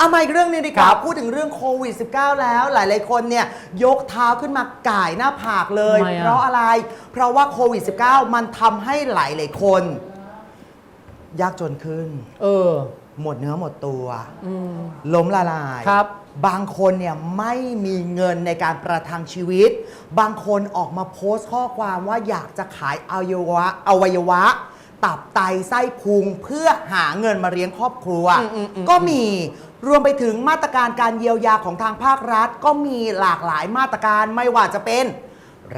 เอามาอีกเรื่องหนึงดีกครัว่าบพูดถึงเรื่องโควิด -19 แล้ว หลาย ๆ คนเนี่ยยกเท้าขึ้นมาก่ายหน้าผากเลย ทำไมอะ เพราะอะไร เพราะว่าโควิด -19 มันทำให้หลาย ๆ คน ยากจนขึ้น เออ หมดเนื้อหมดตัว อืม ล้มละลายครับบางคนเนี่ยไม่มีเงินในการประทังชีวิต บางคนออกมาโพสต์ข้อความว่าอยากจะขายอวัยวะอวัยวะ ตับไตไส้พุงเพื่อหาเงินมาเลี้ยงครอบครัว อืมอืมอืม ก็มีรวมไปถึงมาตรการการเยียวยาของทางภาครัฐ ก็มีหลากหลายมาตรการไม่ว่าจะเป็น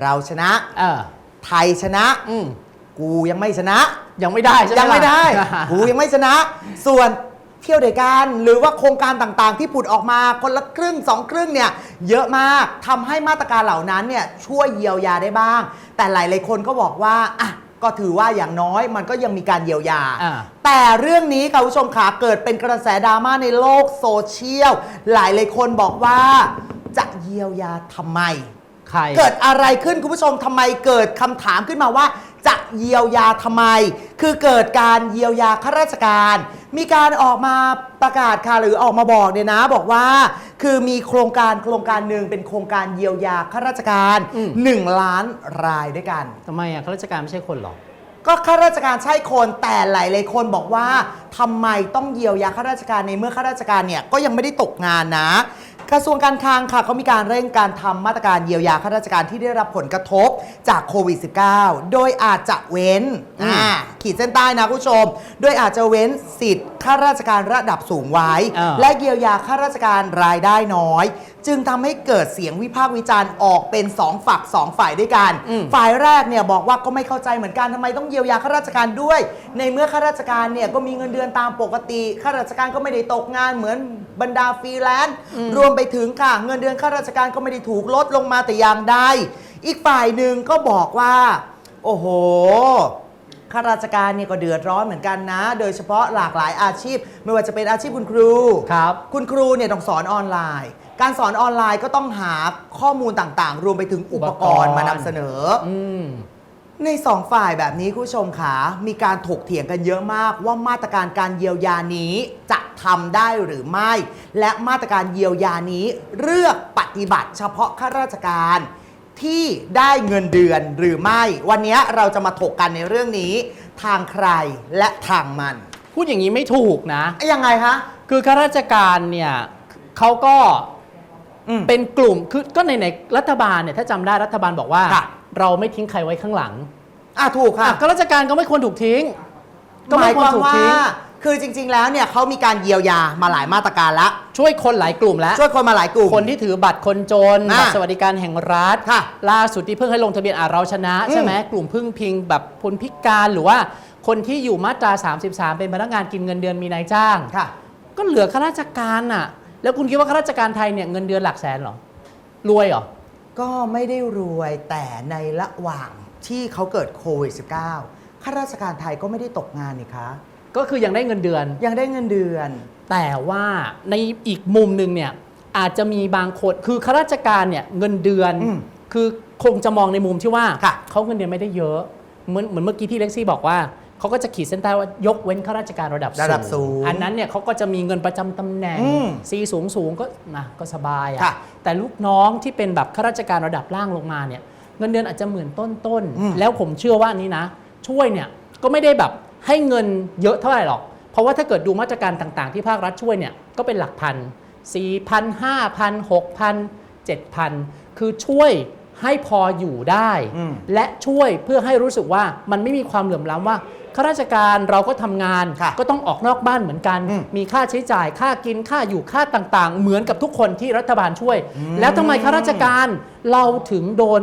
เราชนะ เออ ไทยชนะ อืมกูยังไม่ชนะ ยังไม่ได้ใช่ไหมยังไม่ได้ ล่ะ กูยังไม่ชนะ ส่วนเที่ยวเดยวกันหรือว่าโครงการต่างๆ ที่ผุดออกมาคนละครึ่งสองครึ่งเนี่ยเยอะมากทำให้มาตรการเหล่านั้นเนี่ยช่วยเยียวยาได้บ้าง แต่หลายๆคนก็บอกว่าอะ ก็ถือว่าอย่างน้อยมันก็ยังมีการเยียวยา อ่า แต่เรื่องนี้ค่ะคุณผู้ชมขาเกิดเป็นกระแสดราม่าในโลกโซเชียล หลายๆคนบอกว่าจะเยียวยาทำไม ใคร เกิดอะไรขึ้นคุณผู้ชมทำไมเกิดคำถามขึ้นมาว่า จะเยียวยาทำไม คือเกิดการเยียวยาข้าราชการ มีการออกมาประกาศค่ะหรือออกมาบอกเนี่ยนะ บอกว่า คือมีโครงการโครงการหนึ่งเป็นโครงการเยียวยาข้าราชการ อืม 1 ล้านรายด้วยกัน ทำไมอะข้าราชการไม่ใช่คนหรอ ก็ข้าราชการใช่คนแต่หลายๆคนบอกว่าทำไมต้องเยียวยาข้าราชการในเมื่อข้าราชการเนี่ยก็ยังไม่ได้ตกงานนะ กระทรวงการคลังค่ะเขามีการเร่งการทำมาตรการเยียวยาข้าราชการที่ได้รับผลกระทบจากโควิด -19 โดยอาจจะเว้นอืมอ่าขีดเส้นใต้นะคุณผู้ชม โดยอาจจะเว้นสิทธิ์ข้าราชการระดับสูงไว้ อ่า และเยียวยาข้าราชการรายได้น้อย จึงทำให้เกิดเสียงวิพากษ์วิจารณ์ออกเป็นสองฝักสองฝ่ายด้วยกันอืมฝ่ายแรกเนี่ยบอกว่าก็ไม่เข้าใจเหมือนกันทำไมต้องเยียวยาข้าราชการด้วย ในเมื่อข้าราชการเนี่ยก็มีเงินเดือนตามปกติข้าราชการก็ไม่ได้ตกงานเหมือนบรรดาฟรีแลนซ์รวมไปถึงค่ะ เงินเดือนข้าราชการก็ไม่ได้ถูกลดลงมาแต่อย่างใดอีกฝ่ายหนึ่งก็บอกว่า โอ้โหข้าราชการเนี่ยก็เดือดร้อนเหมือนกันนะ โดยเฉพาะหลากหลายอาชีพ ไม่ว่าจะเป็นอาชีพคุณครูครับคุณครูเนี่ยต้องสอนออนไลน์ การสอนออนไลน์ก็ต้องหาข้อมูลต่างๆ รวมไปถึงอุปกรณ์อุปกรณ์มานำเสนอ อืม ในสองฝ่ายแบบนี้คุณผู้ชมขามีการถกเถียงกันเยอะมากว่ามาตรการการเยียวยานี้จะทำได้หรือไม่ และมาตรการเยียวยานี้เลือกปฏิบัติเฉพาะข้าราชการที่ได้เงินเดือนหรือไม่ วันนี้เราจะมาถกกันในเรื่องนี้ ทางใครและทางมัน พูดอย่างนี้ไม่ถูกนะ ยังไงคะคือข้าราชการเนี่ยเขาก็อืม เป็นกลุ่มคือก็ในในๆรัฐบาลเนี่ยถ้าจำได้รัฐบาลบอกว่า ค่ะ เราไม่ทิ้งใครไว้ข้างหลังอะถูกค่ะ อะข้าราชการก็ไม่ควรถูกทิ้ง ก็หไม่มายควครวามถูกว่า ทิ้ง คือจริง ๆ แล้วเนี่ยเขามีการเยียวยามาหลายมาตรการแล้วช่วยคนหลายกลุ่มแล้ว ช่วยคนมาหลายกลุ่ม คนที่ถือบัตรคนจนอะบัตรสวัสดิการแห่งรัฐค่ะล่าสุดที่เพิ่งให้ลงทะเบียนอะเราชนะ อืมใช่ไหมกลุ่มพึ่งพิงแบบคนพิการหรือว่า คนที่อยู่มาตรา 33 เป็นพนักงานกินเงินเดือนมีนายจ้าง ค่ะ ก็เหลือข้าราชการน่ะ แล้วคุณคิดว่าข้าราชการไทยเนี่ยเงินเดือนหลักแสนเหรอรวยเหรอ ก็ไม่ได้รวยแต่ในระหว่างที่เขาเกิดโควิด -19 ข้าราชการไทยก็ไม่ได้ตกงานนี่คะ ก็คือยังได้เงินเดือน ยังได้เงินเดือน แต่ว่าในอีกมุมหนึ่งเนี่ยอาจจะมีบางคนคือข้าราชการเนี่ยเงินเดือน อืมคือคงจะมองในมุมที่ว่าค่ะ เขาเงินเดือนไม่ได้เยอะเหมือนเหมือนเมื่อกี้ที่เล็กซี่บอกว่า เขาก็จะขีดเส้นใต้ว่ายกเว้นข้าราชการระดับระดับสูงอันนั้นเนี่ยเขาก็จะมีเงินประจำตำแหน่งอืมซีสูงสูงก็นะก็สบายค่ะอะ่ะแต่ลูกน้องที่เป็นแบบข้าราชการระดับล่างลงมาเนี่ยเงินเดือนอาจจะหมื่นต้นต้นๆอืมแล้วผมเชื่อว่าอันนี้นะ ช่วยเนี่ยก็ไม่ได้แบบให้เงินเยอะเท่าไหร่หรอก เพราะว่าถ้าเกิดดูมาตรการต่างๆ ที่ภาครัฐช่วยเนี่ยก็เป็นหลักพันสี่พันห้าพันหกพันเจ็ดพันคือช่วย ให้พออยู่ได้ อืมและช่วยเพื่อให้รู้สึกว่ามันไม่มีความเหลื่อมล้ำว่าข้าราชการเราก็ทำงาน ค่ะก็ต้องออกนอกบ้านเหมือนกัน อืมมีค่าใช้จ่ายค่ากินค่าอยู่ค่าต่างๆ เหมือนกับทุกคนที่รัฐบาลช่วย อืม แล้วทำไมข้าราชการเราถึงโดน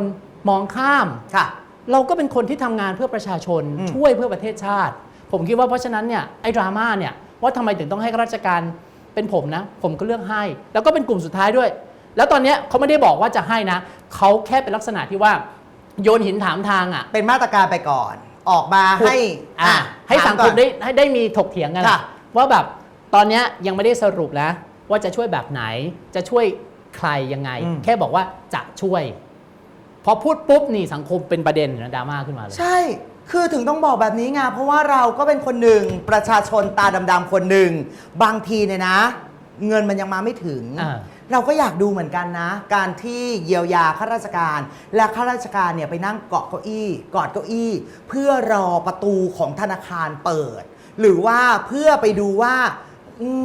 มองข้าม ค่ะ เราก็เป็นคนที่ทำงานเพื่อประชาชนอืมช่วยเพื่อประเทศชาติ ผมคิดว่าเพราะฉะนั้นเนี่ยไอ้ดราม่าเนี่ยว่าทำไมถึงต้องให้ข้าราชการเป็นผมนะ ผมก็เลือกให้ แล้วก็เป็นกลุ่มสุดท้ายด้วย แล้วตอนเนี้ยเขาไม่ได้บอกว่าจะให้นะเขาแค่เป็นลักษณะที่ว่าโยนหินถามทางอะ เป็นมาตรการไปก่อน ออกมาให้อะให้สังคมได้ให้ได้มีถกเถียงกันค่ะอะว่าแบบตอนเนี้ยยังไม่ได้สรุปนะ ว่าจะช่วยแบบไหนจะช่วยใครยังไง แค่บอกว่าจะช่วย พอพูดปุ๊บนี่สังคมเป็นประเด็นนะดราม่าขึ้นมาเลย ใช่ คือถึงต้องบอกแบบนี้ไงเพราะว่าเราก็เป็นคนหนึ่งประชาชนตาดำๆคนหนึ่งบางทีเนี่ยนะ เงินมันยังมาไม่ถึงอ่า เราก็อยากดูเหมือนกันนะ การที่เยียวยาข้าราชการ และข้าราชการเนี่ยไปนั่งเกาะเก้าอี้กอดเก้าอี้ เพื่อรอประตูของธนาคารเปิด หรือว่าเพื่อไปดูว่า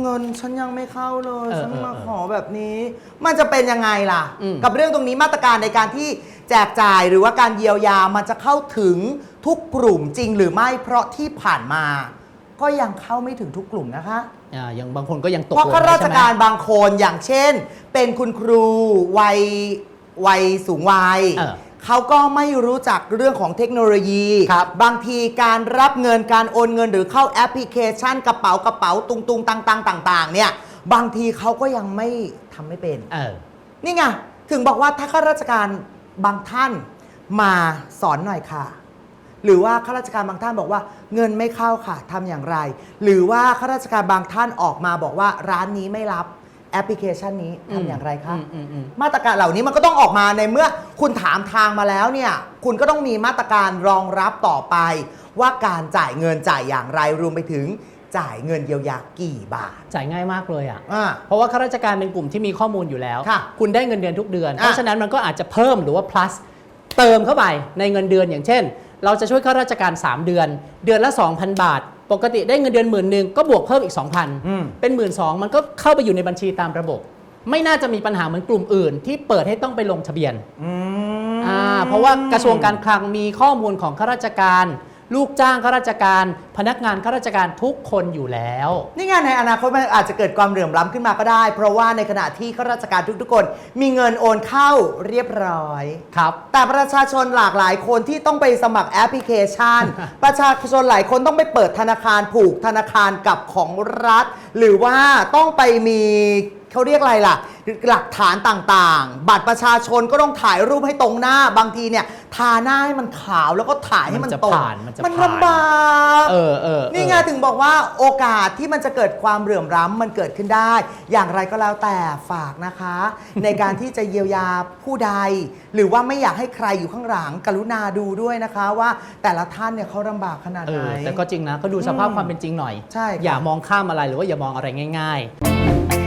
เงินฉันยังไม่เข้าเลยเออฉันมาเออขอแบบนี้ มันจะเป็นยังไงล่ะอืมกับเรื่องตรงนี้มาตรการในการที่แจกจ่ายหรือว่าการเยียวยามันจะเข้าถึงทุกกลุ่มจริงหรือไม่เพราะที่ผ่านมา ก็ยังเข้าไม่ถึงทุกกลุ่มนะคะอ่าอย่างบางคนก็ยังตกเพราะหล่นข้าราชใช่ไหมการบางคนอย่างเช่น เป็นคุณครูวัยวัยสูงวัย เออ เขาก็ไม่รู้จักเรื่องของเทคโนโลยี ครับบางทีการรับเงินการโอนเงินหรือเข้าแอปพลิเคชันกระเป๋ากระเป๋าตุงตุงตังตังต่าง ๆ เนี่ย บางทีเขาก็ยังไม่ทำไม่เป็น เออ นี่ไง ถึงบอกว่าถ้าข้าราชการบางท่านมาสอนหน่อยค่ะ หรือว่าข้าราชการบางท่านบอกว่าเงินไม่เข้าค่ะทำอย่างไร หรือว่าข้าราชการบางท่านออกมาบอกว่าร้านนี้ไม่รับแอปพลิเคชันนี้ทำอย่างไรคะอืมอืมอืม มาตรการเหล่านี้มันก็ต้องออกมาในเมื่อคุณถามทางมาแล้วเนี่ย คุณก็ต้องมีมาตรการรองรับต่อไป ว่าการจ่ายเงินจ่ายอย่างไรรวมไปถึงจ่ายเงินเยียวยากี่บาทจ่ายง่ายมากเลยอะ อ่า เพราะว่าข้าราชการเป็นกลุ่มที่มีข้อมูลอยู่แล้ว ค่ะคุณได้เงินเดือนทุกเดือน อะเพราะฉะนั้นมันก็อาจจะเพิ่มหรือว่า plus เติมเข้าไปในเงินเดือนอย่างเช่น เราจะช่วยข้าราชการ 3 เดือน เดือนละ 2,000 บาท ปกติได้เงินเดือนหมื่นหนึ่งก็บวกเพิ่มอีกอืม2,000 เป็น1 2ื่นมันก็เข้าไปอยู่ในบัญชีตามระบบ ไม่น่าจะมีปัญหาเหมือนกลุ่มอื่น ที่เปิดให้ต้องไปลงทะเบียนอืมอ่าเพราะว่ากระทรวงการคลังมีข้อมูลของข้าราชการ ลูกจ้างข้าราชการพนักงานข้าราชการทุกคนอยู่แล้ว นี่ไงในอนาคตมันอาจจะเกิดความเหลื่อมล้ำขึ้นมาก็ได้ เพราะว่าในขณะที่ข้าราชการทุกๆคน มีเงินโอนเข้าเรียบร้อย ครับ แต่ประชาชนหลากหลายคนที่ต้องไปสมัครแอปพลิเคชัน ประชาชนหลายคนต้องไปเปิดธนาคารผูกธนาคารกับของรัฐ หรือว่าต้องไปมี เขาเรียกอะไรล่ะ หลักฐานต่างๆ บัตรประชาชนก็ต้องถ่ายรูปให้ตรงหน้า บางทีเนี่ยทาหน้าให้มันขาวแล้วก็ถ่ายให้มันมันจะตรงผ่านมันจะมันผ่าน ลำบากเออเออเออนี่ไงถึงบอกว่าโอกาสที่มันจะเกิดความเหลื่อมล้ำมันเกิดขึ้นได้ อย่างไรก็แล้วแต่ฝากนะคะ ในการที่จะเยียวยาผู้ใด หรือว่าไม่อยากให้ใครอยู่ข้างหลังกรุณาดูด้วยนะคะ ว่าแต่ละท่านเนี่ยเขาลำบากขนาดเอไหน อแต่ก็จริงนะ ก็ดูสภาพอืมความเป็นจริงหน่อย ใช่ค่ะอย่ามองข้ามอะไรหรือว่าอย่ามองอะไรง่าย ๆ